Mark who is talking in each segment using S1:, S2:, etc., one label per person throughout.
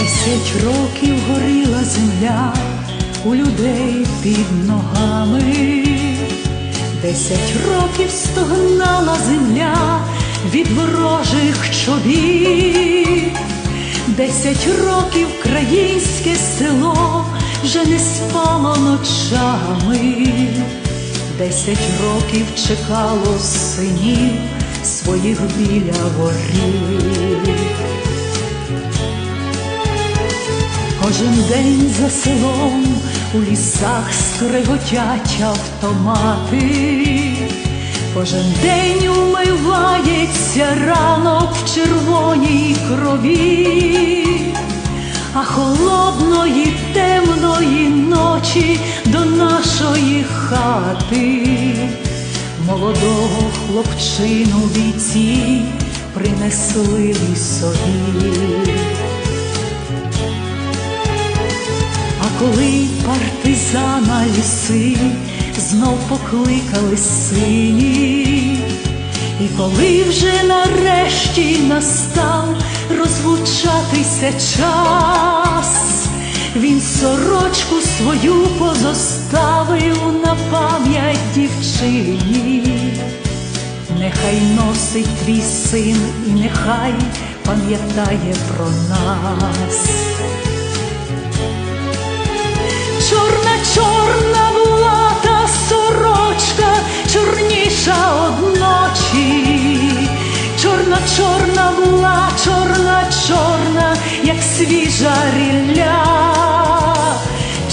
S1: Десять років горіла земля у людей під ногами, десять років стогнала земля від ворожих чобіт, десять років українське село вже не спало ночами, десять років чекало синів своїх біля воріт. Кожен день за селом у лісах скриготять автомати, кожен день умивається ранок в червоній крові, а холодної темної ночі до нашої хати. Молодого хлопчину бійці принесли лісові. Коли партизана ліси знов покликали сині, і коли вже нарешті настав розлучатися час, він сорочку свою позоставив на пам'ять дівчині. Нехай носить твій син і нехай пам'ятає про нас. Чорна, чорна була, чорна, чорна, як свіжа рілля.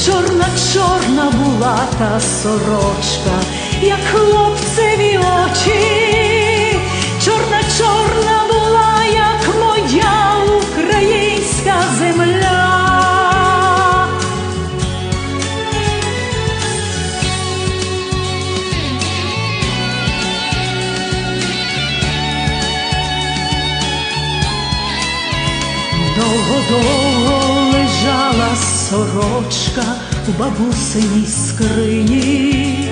S1: Чорна, чорна була та сорочка, як хлопцеві очі. Довго-довго лежала сорочка у бабусиній скрині,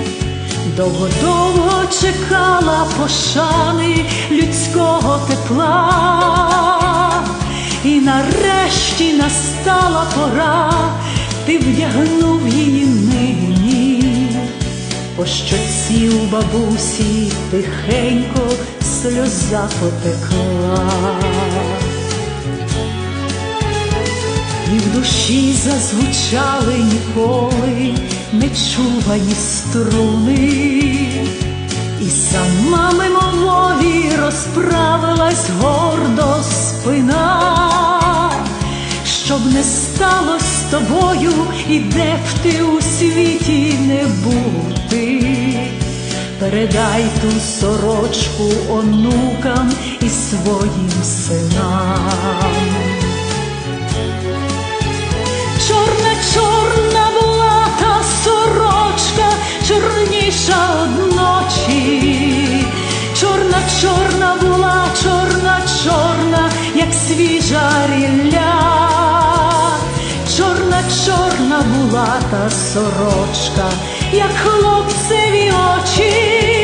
S1: довго-довго чекала пошани людського тепла, і нарешті настала пора, ти вдягнув її нині, по щоці у бабусі тихенько сльоза потекла. І в душі зазвучали ніколи нечувані струни, і сама мимоволі розправилась гордо спина, щоб не сталося з тобою, і де б ти у світі не бути. Передай ту сорочку онукам і своїм синам. Чорніша одночі. Чорна, чорна була, чорна, чорна, як свіжа рілля. Чорна, чорна була та сорочка, як хлопцеві очі.